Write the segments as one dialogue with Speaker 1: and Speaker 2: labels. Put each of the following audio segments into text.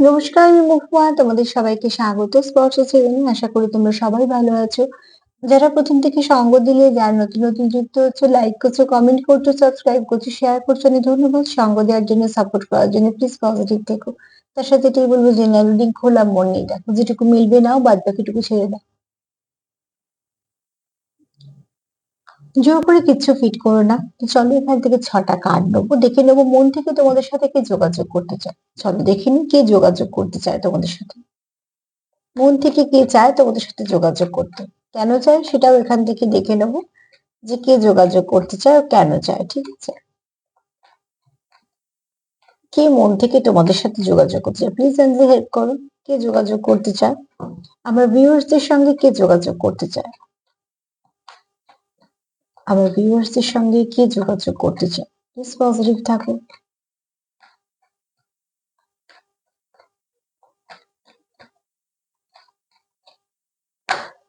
Speaker 1: নমস্কার, আমি মুখমা তোমাদের সবাইকে স্বাগত। স্পর্শ চ্যানেলে আশা করি তোমরা সবাই ভালো আছো। যারা প্রথম থেকে সঙ্গ দিলে, যারা নতুন নতুন যুক্ত হচ্ছে লাইক করছ কমেন্ট করছ সাবস্ক্রাইব করছ শেয়ার করছ, অনেক ধন্যবাদ। সঙ্গ দেওয়ার জন্য সাপোর্ট করার জন্য প্লিজ পজিটিভ থেকো। তার সাথে এটাই বলব জেনারেল খোলা মন নেই। দেখো, যেটুকু মিলবে নাও বাদ বাকিটুকু ছেড়ে দাও। জোর করে কিচ্ছু ফিট করো না। চলো এখান থেকে ছটা কার্ড নেব, দেখে নেব মন থেকে তোমাদের সাথে কে যোগাযোগ করতে চায়। চলো দেখে নি কে যোগাযোগ করতে চায় তোমাদের সাথে। মন থেকে কে চায় তোমাদের সাথে যোগাযোগ করতে। কেন চায় সেটাও এখান থেকে দেখে নেব, যে কে যোগাযোগ করতে চায় ও কেন চায়, ঠিক আছে? কে মন থেকে তোমাদের সাথে যোগাযোগ করতে চায়? প্লিজ হেল্প করো। কে যোগাযোগ করতে চায়? আমার ভিউয়ার্সদের সঙ্গে কে যোগাযোগ করতে চায়? আমার ভিউয়ার্সদের সঙ্গে কে যোগাযোগ করতে চায় প্লিজ পজিটিভ থাকো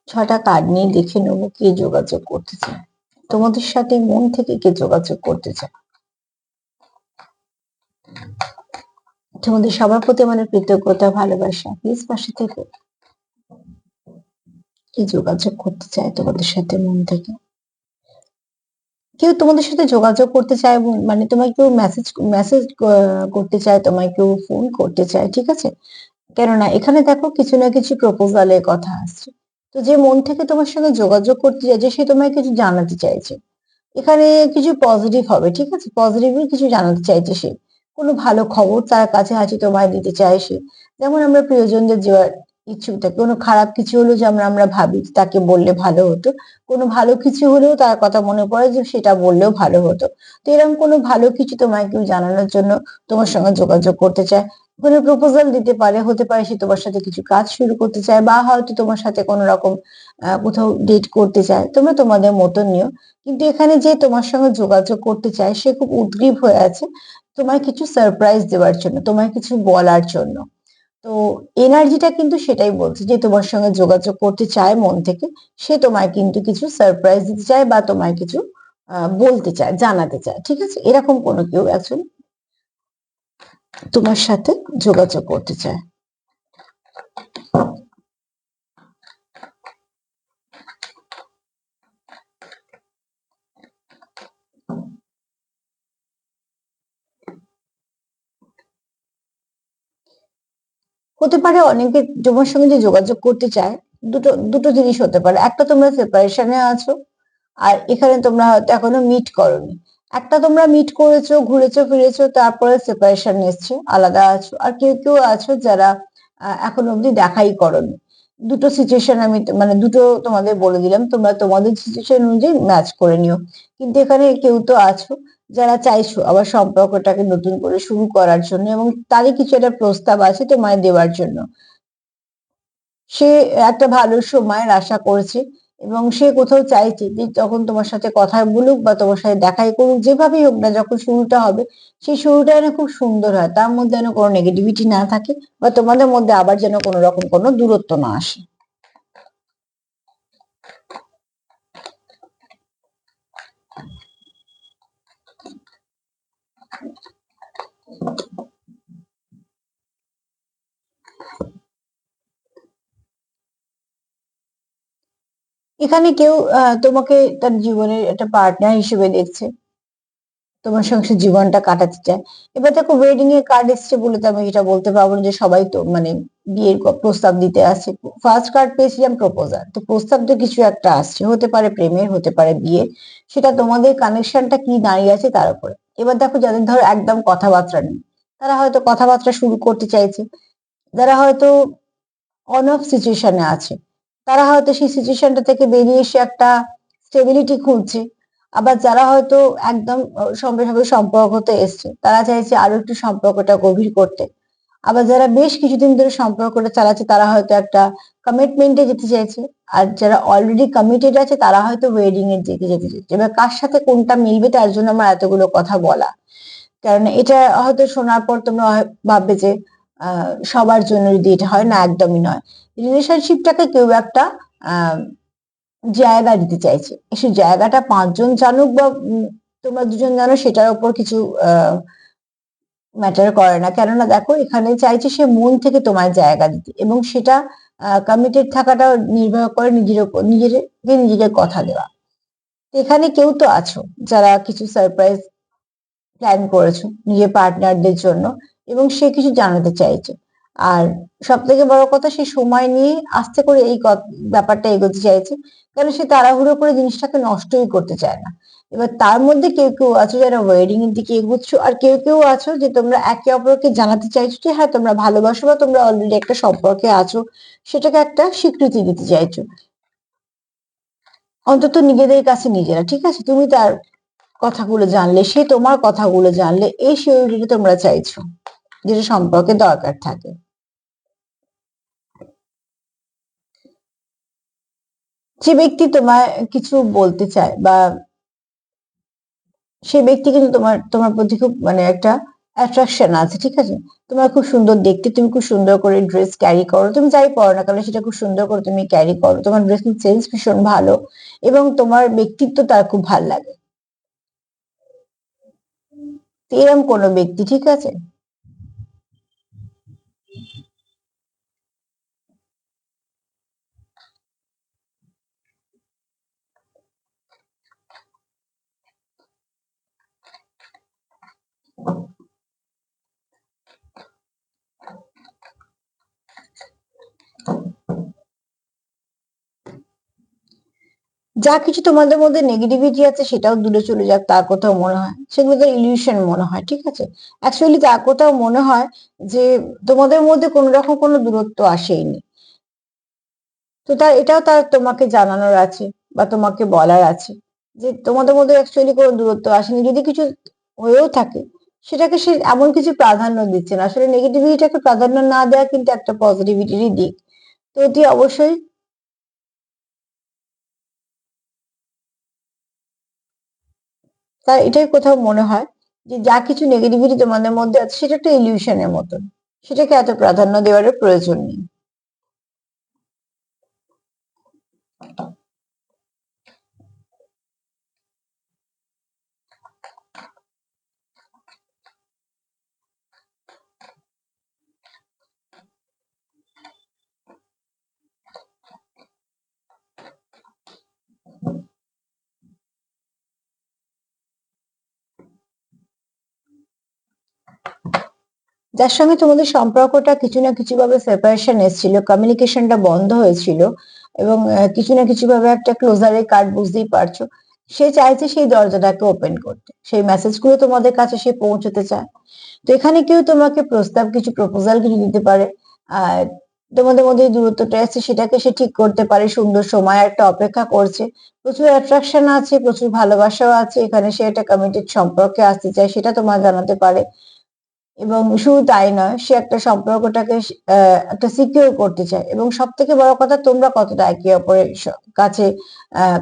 Speaker 1: ছটা কার্ড নিয়ে দেখে নেব কে যোগাযোগ করতে চায়। তোমাদের সাথে মন থেকে কে যোগাযোগ করতে চায়। তোমাদের সবার প্রতি আমার কৃতজ্ঞতা, ভালোবাসা। প্লিজ পাশে থেকে। কে যোগাযোগ করতে চায় তোমাদের সাথে মন থেকে? কেউ তোমাদের সাথে যোগাযোগ করতে চায় মানে তোমায় কেউ মেসেজ মেসেজ করতে চায়, তোমায় কেউ ফোন করতে চায়, ঠিক আছে? কেননা এখানে দেখো কিছু না কিছু প্রপোজালের কথা আসছে। তো যে মন থেকে তোমার সঙ্গে যোগাযোগ করতে চাইছে সে তোমায় কিছু জানাতে চাইছে। এখানে কিছু পজিটিভ হবে, ঠিক আছে? পজিটিভই কিছু জানাতে চাইছে সে। কোনো ভালো খবর তার কাছে আছে, তোমায় দিতে চায় সে। যেমন আমরা প্রিয়জনদের যাওয়ার ইচ্ছুক কোনো খারাপ কিছু হলো যেমন আমরা আমরা ভাবি তাকে বললে ভালো হতো। কোনো ভালো কিছু হলেও তার কথা মনে পড়ে যে সেটা বললেও ভালো হতো। তো এরকম কোনো ভালো কিছু তোমায় কেউ জানানোর জন্য তোমার সঙ্গে যোগাযোগ করতে চায়? ওখানে প্রপোজাল দিতে পারে, হতে পারে সে তোমার সাথে কিছু কাজ শুরু করতে চায় বা হয়তো তোমার সাথে কোনো রকম কোথাও ডেট করতে চায়। তোমরা তোমাদের মতন নিও। কিন্তু এখানে যে তোমার সঙ্গে যোগাযোগ করতে চায়, সে খুব উদ্গ্রীব হয়ে আছে তোমায় কিছু সারপ্রাইজ দেওয়ার জন্য, তোমায় কিছু বলার জন্য। তো এনার্জিটা কিন্তু সেটাই বলছে যে তোমার সঙ্গে যোগাযোগ করতে চায় মন থেকে, সে তোমায় কিন্তু কিছু সারপ্রাইজ দিতে চায় বা তোমায় কিছু বলতে চায়, জানাতে চায়, ঠিক আছে? এরকম কোনো কেউ একজন তোমার সাথে যোগাযোগ করতে চায়। হতে পারে অনেকে তোমার সঙ্গে যে যোগাযোগ করতে চায়, দুটো দুটো জিনিস হতে পারে। একটা তোমরা সেপারেশনে আছো, আর এখানে তোমরা হয়তো এখনও মিট করোনি। একটা তোমরা মিট করেছ, ঘুরেছো, ফিরেছো, তারপরে সেপারেশন এসছে, আলাদা আছো। আর কেউ কেউ আছো যারা এখনও অব্দি দেখাই করনি। দুটো সিচুয়েশন আমি মানে দুটো তোমাদের বলে দিলাম, তোমরা তোমাদের সিচুয়েশন অনুযায়ী ম্যাচ করে নিও। কিন্তু এখানে কেউ তো আছো যারা চাইছো আবার সম্পর্কটাকে নতুন করে শুরু করার জন্য এবং তারই কিছু একটা প্রস্তাব আছে তোমায় দেওয়ার জন্য। সে একটা ভালো সময়ের আশা করছে এবং সে কোথাও চাইছে যে যখন তোমার সাথে কথা বলুক বা তোমার সাথে দেখাই করুক, যেভাবেই হোক না যখন শুরুটা হবে, সেই শুরুটা যেন খুব সুন্দর হয়। তার মধ্যে যেন কোনো নেগেটিভিটি না থাকে বা তোমাদের মধ্যে আবার যেন কোনো রকম কোনো দূরত্ব না আসে। এখানে কেউ তোমাকে তার জীবনের একটা পার্টনার হিসেবে দেখছে, তোমার সঙ্গে জীবনটা কাটাতে চায়। এবার দেখো ওয়েডিং এর কার্ড এসছে বলে তো আমি এটা বলতে পারব না যে সবাই তো মানে বিয়ের প্রস্তাব দিতে আসছে। ফার্স্ট কার্ড পেয়েছিলাম প্রপোজাল তো প্রস্তাব তো কিছু একটা আসছে, হতে পারে প্রেমের, হতে পারে বিয়ের, সেটা তোমাদের কানেকশনটা কি দাঁড়িয়ে আছে তার উপরে। এবার দেখো যাদের ধরো একদম কথাবার্তা নেই, তারা হয়তো কথাবার্তা শুরু করতে চাইছে, যারা হয়তো অন অফ সিচুয়েশনে আছে তারা হয়তো সেই সিচুয়েশনটা থেকে বেরিয়ে এসে একটা স্টেবিলিটি খুঁজছে। আবার যারা হয়তো একদম সম্পর্কে সম্পর্কতে এসছে, তারা চাইছে আরও একটু সম্পর্কটা গভীর করতে। আবার যারা বেশ কিছুদিন ধরে সম্পর্কটা চালাচ্ছে, তারা হয়তো একটা কমিটমেন্টে যেতে চাইছে। আর যারা অলরেডি কমিটেড আছে, তারা হয়তো ওয়েডিং এর দিকে যেতে চাইছে। এবার কার সাথে কোনটা মিলবে, তার জন্য আমার এতগুলো কথা বলা। কারণ এটা হয়তো শোনার পর তোমরা ভাববে যে সবার জন্য যদি এটা হয়, না একদমই নয়। রিলেশনশিপটাকে কেউ একটা জায়গা দিতে চাইছে। সে জায়গাটা পাঁচজন জানুক বা তোমরা দুজন জানো, সেটার উপর কিছু ম্যাটার করে না। কেননা দেখো, এখানে চাইছে সে মন থেকে তোমার জায়গা দিতে এবং সেটা কমিটেড থাকাটা নির্ভর করে নিজের উপর নিজেকে নিজেকে কথা দেওয়া। এখানে কেউ তো আছো, যারা কিছু সারপ্রাইজ প্ল্যান করেছ নিজের পার্টনারদের জন্য। এবং সে কিছু জানাতে চাইছে। আর সব থেকে বড় কথা, সে সময় নিয়ে আস্তে করে এই ব্যাপারটা এগোতে চাইছে কারণ সে তাড়াহুড়ো করে জিনিসটাকে নষ্টই করতে চায় না। এবার তার মধ্যে কেউ কেউ আছো যারা ওয়েডিং এর দিকে এগোচ্ছ, আর কেউ কেউ আছো যে তোমরা একে অপরকে জানাতে চাইছো যে হ্যাঁ তোমরা ভালোবাসো বা তোমরা অলরেডি একটা সম্পর্কে আছো। সেটাকে একটা স্বীকৃতি দিতে চাইছো। অন্তত নিজেদের কাছে নিজেরা, ঠিক আছে? তুমি তার কথাগুলো জানলে, সে তোমার কথাগুলো জানলে এই শিওরিটি তোমরা চাইছো। যেটা সম্পর্কে দরকার থাকে। যে ব্যক্তি তোমার কিছু বলতে চায় বা সে ব্যক্তি কিন্তু তোমার তোমার প্রতি খুব মানে একটা অ্যাট্রাকশন আছে, ঠিক আছে? তোমার খুব সুন্দর দেখতে, তুমি খুব সুন্দর করে ড্রেস ক্যারি করো, তুমি যাই পরো না কেন সেটা খুব সুন্দর করে তুমি ক্যারি করো, তোমার ড্রেসিং সেন্স ভীষণ ভালো এবং তোমার ব্যক্তিত্ব তার খুব ভালো লাগে। এরম কোনো ব্যক্তি, ঠিক আছে? যা কিছু তোমাদের মধ্যে নেগেটিভিটি আছে সেটাও দূরে চলে যাক, তার কোথাও মনে হয়। সেগুলো তো ইলিউশন মনে হয়, ঠিক আছে? অ্যাকচুয়ালি তার কোথাও মনে হয় যে তোমাদের মধ্যে কোনো রকম কোনো দূরত্ব আসেইনি। তো তার, এটাও তার তোমাকে জানানোর আছে বা তোমাকে বলার আছে যে তোমাদের মধ্যে অ্যাকচুয়ালি কোনো দূরত্ব আসেনি। যদি কিছু হয়েও থাকে, সেটাকে সে এমন কিছু প্রাধান্য দিচ্ছে না। আসলে নেগেটিভিটিটাকে প্রাধান্য না দেওয়া কিন্তু একটা পজিটিভিটিরই দিক। তো অতি অবশ্যই তার এটাই কোথাও মনে হয় যে যা কিছু নেগেটিভিটি তোমাদের মধ্যে আছে, সেটা একটা ইলিউশনের মতন। সেটাকে এত প্রাধান্য দেওয়ারও প্রয়োজন নেই। যার সঙ্গে তোমাদের সম্পর্কটা কিছু না কিছু ভাবে সেপারেশন এসেছিল কমিউনিকেশনটা বন্ধ হয়েছিল এবং কিছু না কিছু ভাবে একটা ক্লোজারের কার্ড বুঝতেই পারছ। সে চাইছে সেই দরজাটাকে ওপেন করতে। সেই মেসেজগুলো তোমাদের কাছে সে পৌঁছতে চায়। তো এখানে কেউ তোমাকে প্রস্তাব, কিছু প্রপোজাল কিছু দিতে পারে। আর তোমাদের মধ্যে দূরত্বটা আছে, সেটাকে সে ঠিক করতে পারে। সুন্দর সময় একটা অপেক্ষা করছে। প্রচুর অ্যাট্রাকশন আছে, প্রচুর ভালোবাসাও আছে। এখানে সে একটা কমিটেড সম্পর্কে আসতে চায়, সেটা তোমার জানাতে পারে। এবং শুধু তাই নয় সে একটা সম্পর্কটাকে একটা সিকিউর করতে চায়। এবং সব থেকে বড় কথা, তোমরা কতটা একে অপরের কাছে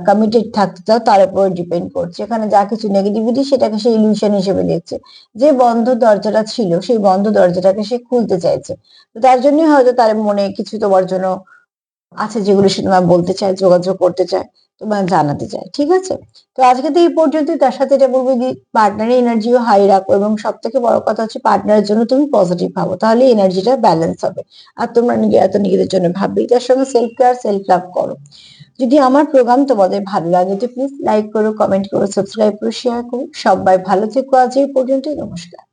Speaker 1: কমিটেড থাকতে চাও, তার উপর ডিপেন্ড করছে। এখানে যা কিছু নেগেটিভিটি সেটাকে সে ইলিউশন হিসেবে দেখছে। যে বন্ধ দরজাটা ছিল, সেই বন্ধ দরজাটাকে সে খুলতে চাইছে। তো তার জন্যই হয়তো তার মনে কিছু তোমার জন্য আছে, যেগুলো সে তোমার বলতে চায়, যোগাযোগ করতে চায়। তোমার জানাতে চাই, ঠিক আছে? তো আজকে তো এই পর্যন্তই। তার সাথে এটা বলব যে পার্টনারের এনার্জিও হাই রাখো এবং সব থেকে বড় কথা হচ্ছে পার্টনারের জন্য তুমি পজিটিভ ভাবো, তাহলে এনার্জিটা ব্যালেন্স হবে। আর তোমরা এত নিজেদের জন্য ভাববে তার সঙ্গে সেলফ কেয়ার সেলফ লাভ করো। যদি আমার প্রোগ্রাম তোমাদের ভালো লাগে তো প্লিজ লাইক করো কমেন্ট করো সাবস্ক্রাইব করো শেয়ার করো। সবাই ভালো থেকো আজ এই পর্যন্তই, নমস্কার।